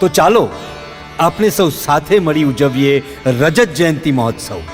તો ચાલો આપણે સૌ સાથે મળી ઉજવીએ રજત જયંતી મહોત્સવ.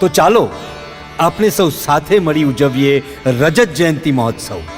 તો ચાલો આપણે સૌ સાથે મળી ઉજવીએ રજત જયંતિ મહોત્સવ.